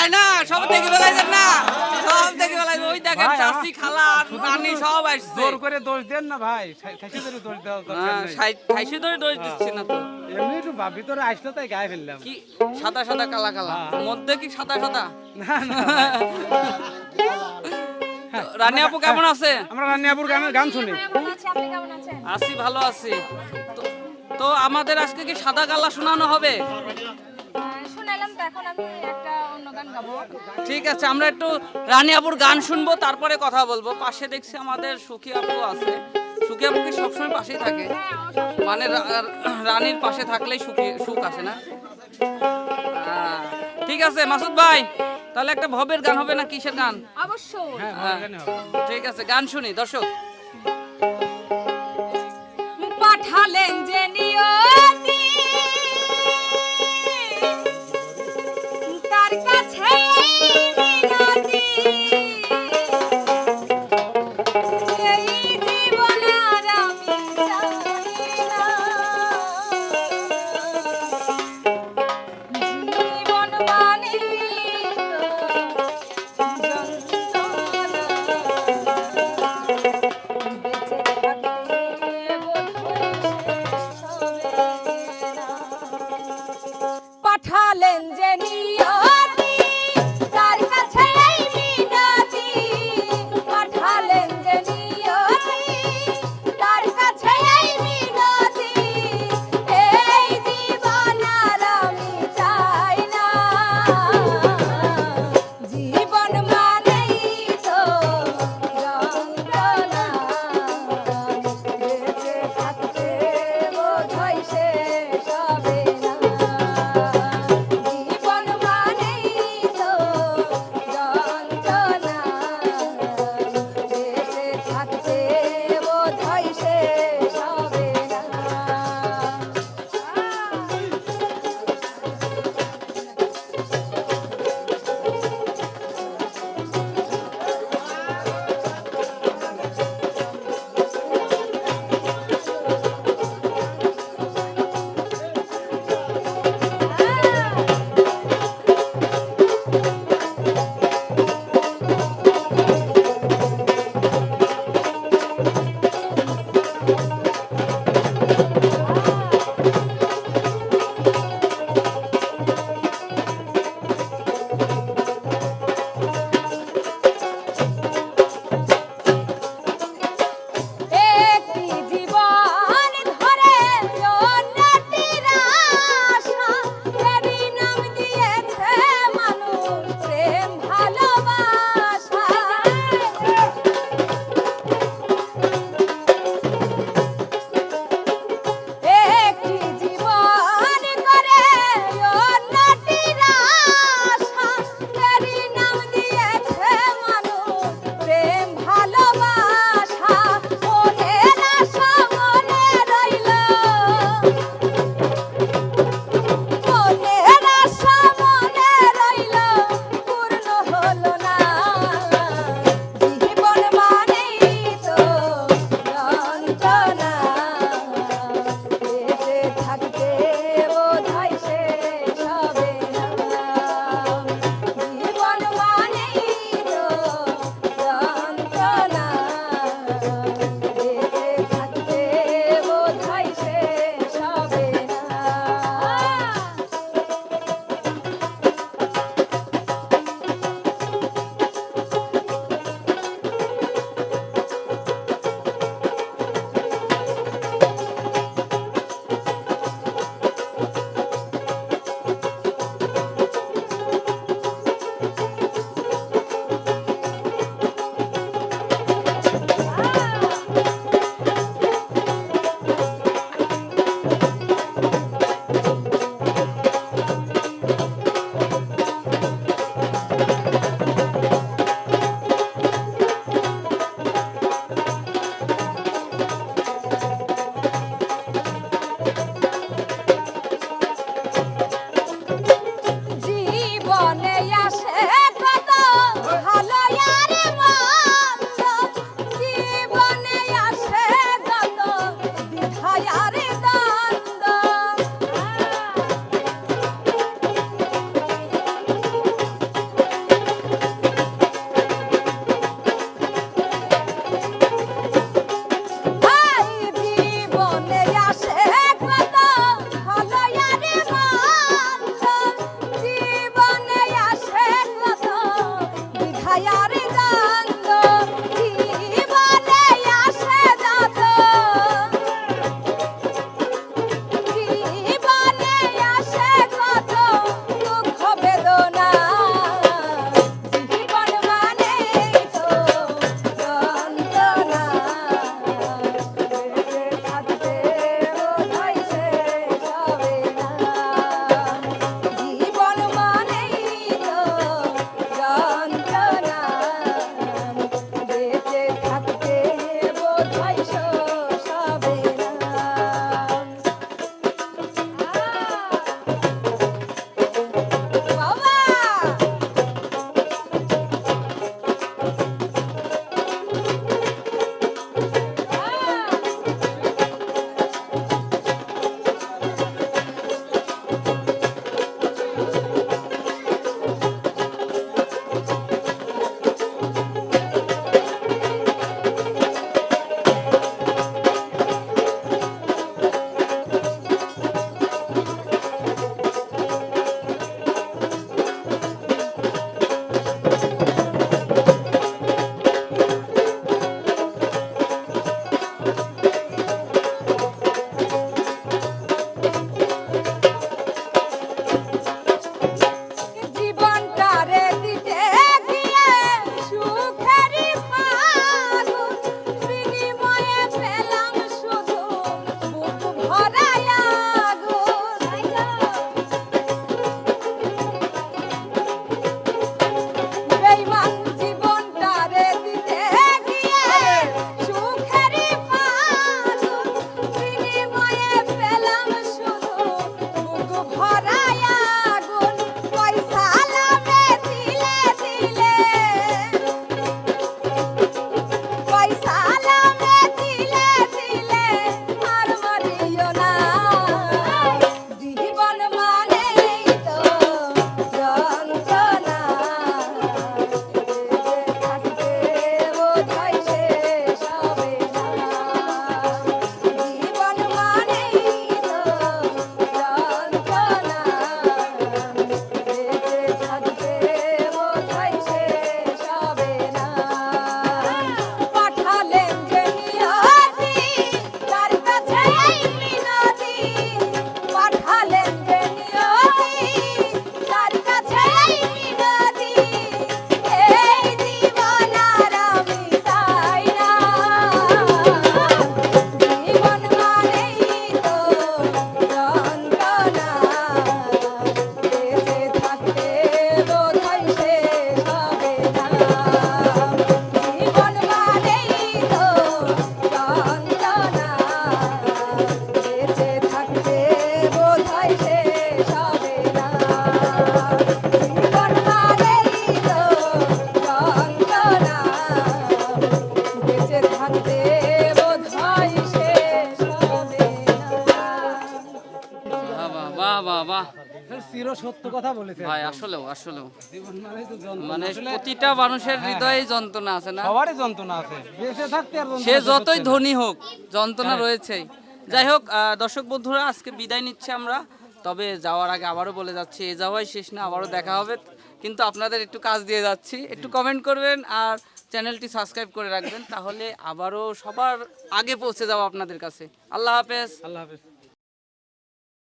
তাই না সব দেখে ফেলাইছেন না। সব দেখে ওই দেখেন চাষি খালা নানি সব আসছে। জোর করে দোষ দেন না ভাই। খাইছি ধরে দোষ খাইছি ধরে দিচ্ছি না তো। এমনি একটু ভাব ভিতরে আসলো তাই গায়ে ফেললাম। কি সাদা সাদা কালা কালা? হ্যাঁ। মধ্যে কি সাদা সাদা? না না রানী আপু কেমন আছে? আমরা রান্নাপুর গানের গান শুনি। আছে? আপনি কেমন আছেন? আছি ভালো আছি। তো- তো আমাদের আজকে কি সাদা কালা শোনানো হবে? তো এখন আমি একটা অন্য গান গাবো। ঠিক আছে আমরা একটু রানী আপুর গান শুনব তারপরে কথা বলব। পাশে দেখছি আমাদের সুখী আপু আছে। সুখী আপু কি সবসময় পাশেই থাকে? মানে রানীর পাশে থাকলেই সুখী সুখ আসে না? ঠিক আছে মাসুদ ভাই তাহলে একটা ভবের গান হবে না কিসের গান? অবশ্যই। হ্যাঁ হবে। ঠিক আছে গান শুনি দর্শক। ভাই আসলেও আসলেও। মানে তো যন্ত্রণা। মানে আসলে প্রতিটা মানুষের হৃদয়ে যন্ত্রণা আছে না? সবারই যন্ত্রণা আছে। বেঁচে থাকতে আর যন্ত্রণা সে যতই ধনী হোক যন্ত্রণা রয়েছেই। যাই হোক আহ, দর্শক বন্ধুরা আজকে বিদায় নিচ্ছি আমরা। তবে যাওয়ার আগে আবারও বলে যাচ্ছি এ যাওয়াই শেষ না আবারও দেখা হবে। কিন্তু আপনাদের একটু কাজ দিয়ে যাচ্ছি। একটু কমেন্ট করবেন আর চ্যানেলটি সাবস্ক্রাইব করে রাখবেন, তাহলে আবারও সবার আগে পৌঁছে যাব আপনাদের কাছে। আল্লাহ হাফেজ। আল্লাহ হাফেজ।